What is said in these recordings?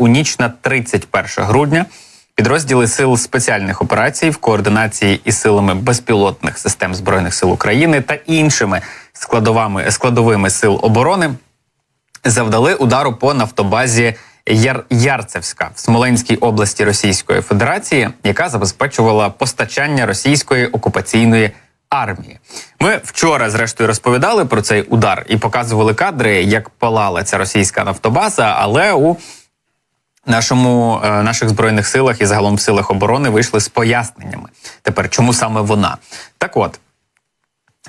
у ніч на 31 грудня підрозділи сил спеціальних операцій в координації із силами безпілотних систем збройних сил України та іншими складовими складовими сил оборони завдали удару по нафтобазі Яр Ярцевська в Смоленській області Російської Федерації, яка забезпечувала постачання російської окупаційної армії. Ми вчора, зрештою, розповідали про цей удар і показували кадри, як палала ця російська нафтобаза, але у нашому е, наших збройних силах і загалом в силах оборони вийшли з поясненнями. Тепер чому саме вона? Так от.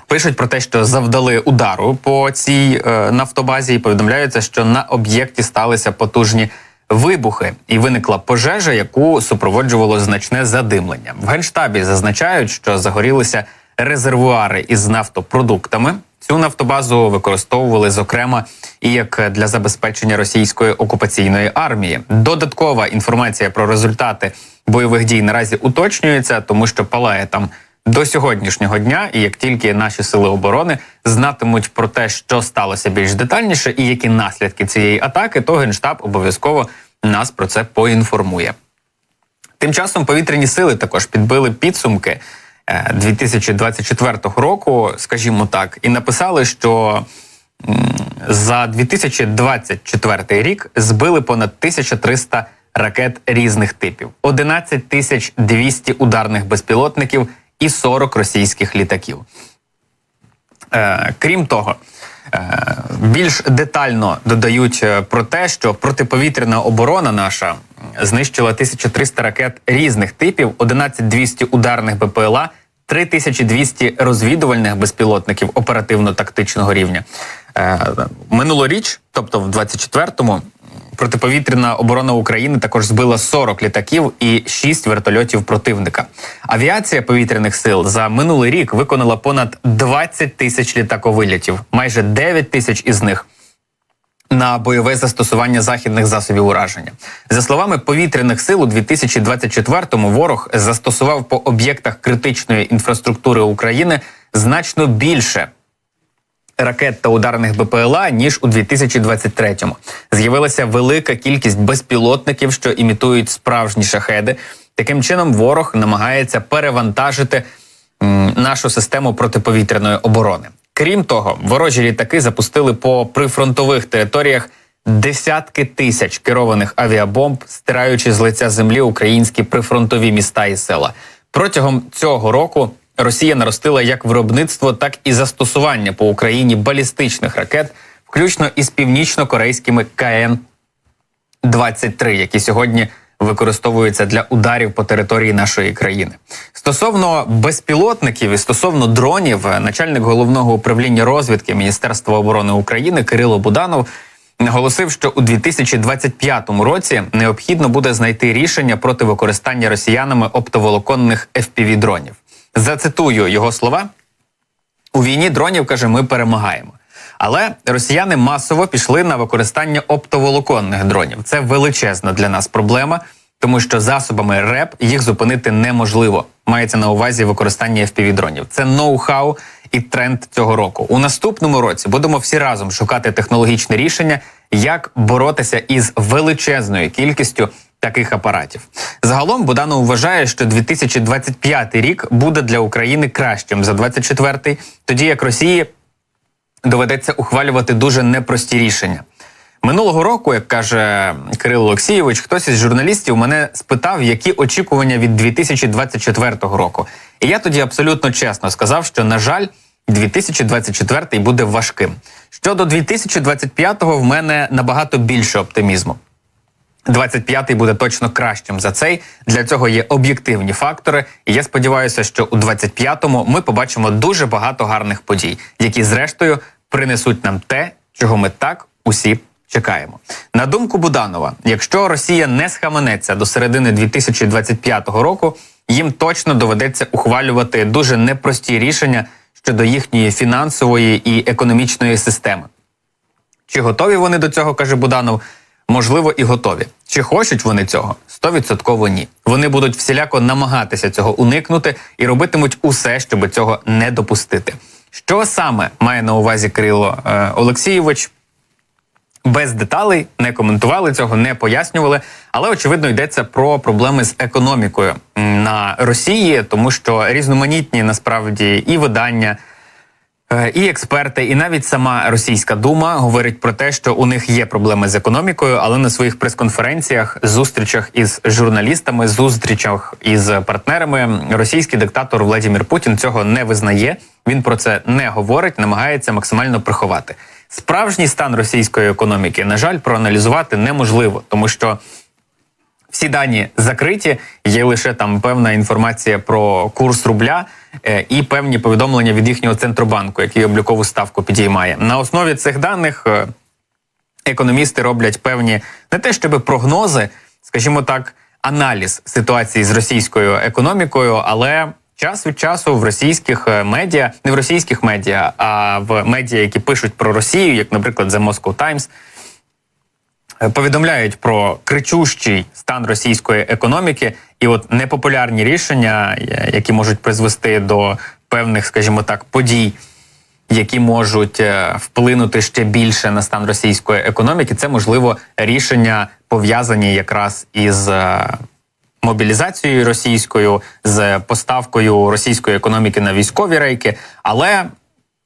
Пишуть про те, що завдали удару по цій е, нафтобазі, і повідомляється, що на об'єкті сталися потужні вибухи, і виникла пожежа, яку супроводжувало значне задимлення. В генштабі зазначають, що загорілися резервуари із нафтопродуктами. Цю нафтобазу використовували зокрема і як для забезпечення російської окупаційної армії. Додаткова інформація про результати бойових дій наразі уточнюється, тому що палає там до сьогоднішнього дня, і як тільки наші сили оборони знатимуть про те, що сталося більш детальніше, і які наслідки цієї атаки, то генштаб обов'язково нас про це поінформує. Тим часом повітряні сили також підбили підсумки 2024 року, скажімо так, і написали, що за 2024 рік збили понад 1300 ракет різних типів, 11 тисяч 200 ударних безпілотників і 40 російських літаків. Е, крім того, е, більш детально додають е, про те, що протиповітряна оборона наша знищила 1300 ракет різних типів, 11200 ударних БПЛА, 3200 розвідувальних безпілотників оперативно-тактичного рівня. Е, минулоріч, тобто в 24-му, протиповітряна оборона України також збила 40 літаків і 6 вертольотів противника. Авіація повітряних сил за минулий рік виконала понад 20 тисяч літаковилітів, майже 9 тисяч із них. На бойове застосування західних засобів ураження за словами повітряних сил у 2024-му ворог застосував по об'єктах критичної інфраструктури України значно більше ракет та ударних БПЛА ніж у 2023-му. З'явилася велика кількість безпілотників, що імітують справжні шахеди. Таким чином, ворог намагається перевантажити м, нашу систему протиповітряної оборони. Крім того, ворожі літаки запустили по прифронтових територіях десятки тисяч керованих авіабомб, стираючи з лиця землі українські прифронтові міста і села. Протягом цього року Росія наростила як виробництво, так і застосування по Україні балістичних ракет, включно із північно-корейськими КН 23 які сьогодні використовуються для ударів по території нашої країни. Стосовно безпілотників і стосовно дронів, начальник головного управління розвідки Міністерства оборони України Кирило Буданов. Наголосив, що у 2025 році необхідно буде знайти рішення проти використання росіянами оптоволоконних fpv дронів. Зацитую його слова: у війні дронів каже, ми перемагаємо. Але росіяни масово пішли на використання оптоволоконних дронів. Це величезна для нас проблема, тому що засобами РЕП їх зупинити неможливо. Мається на увазі використання fpv дронів. Це ноу-хау і тренд цього року. У наступному році будемо всі разом шукати технологічне рішення, як боротися із величезною кількістю таких апаратів. Загалом Буданов вважає, що 2025 рік буде для України кращим за 24-й, тоді як Росії доведеться ухвалювати дуже непрості рішення. Минулого року, як каже Кирило Олексійович, хтось із журналістів мене спитав, які очікування від 2024 року. І я тоді абсолютно чесно сказав, що на жаль, 2024 буде важким. Щодо 2025-го в мене набагато більше оптимізму. 25-й буде точно кращим за цей. Для цього є об'єктивні фактори. І я сподіваюся, що у 25-му ми побачимо дуже багато гарних подій, які зрештою принесуть нам те, чого ми так усі чекаємо. На думку Буданова, якщо Росія не схаменеться до середини 2025 року, їм точно доведеться ухвалювати дуже непрості рішення щодо їхньої фінансової і економічної системи. Чи готові вони до цього, каже Буданов? Можливо, і готові. Чи хочуть вони цього? Стовідсотково ні. Вони будуть всіляко намагатися цього уникнути і робитимуть усе, щоб цього не допустити. Що саме має на увазі Кирило е, Олексійович? без деталей, не коментували цього, не пояснювали. Але очевидно йдеться про проблеми з економікою на Росії, тому що різноманітні насправді і видання. Е, І експерти, і навіть сама російська дума говорить про те, що у них є проблеми з економікою, але на своїх прес-конференціях, зустрічах із журналістами, зустрічах із партнерами, російський диктатор Владимир Путін цього не визнає. Він про це не говорить, намагається максимально приховати. Справжній стан російської економіки, на жаль, проаналізувати неможливо, тому що всі дані закриті. Є лише там певна інформація про курс рубля і певні повідомлення від їхнього центробанку, який облікову ставку підіймає. На основі цих даних е, економісти роблять певні не те, щоб прогнози, скажімо так, аналіз ситуації з російською економікою, але час від часу в російських е, медіа, не в російських медіа, а в медіа, які пишуть про Росію, як, наприклад, The Moscow Times, е, повідомляють про кричущий стан російської економіки, і от непопулярні рішення, е, які можуть призвести до певних, скажімо так, подій, які можуть е, вплинути ще більше на стан російської економіки, це можливо рішення пов'язані якраз із. е, Мобілізацією російською з поставкою російської економіки на військові рейки, але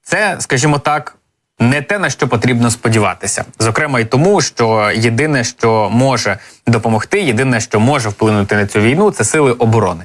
це, скажімо так, не те на що потрібно сподіватися. Зокрема, й тому, що єдине, що може допомогти, єдине, що може вплинути на цю війну, це сили оборони.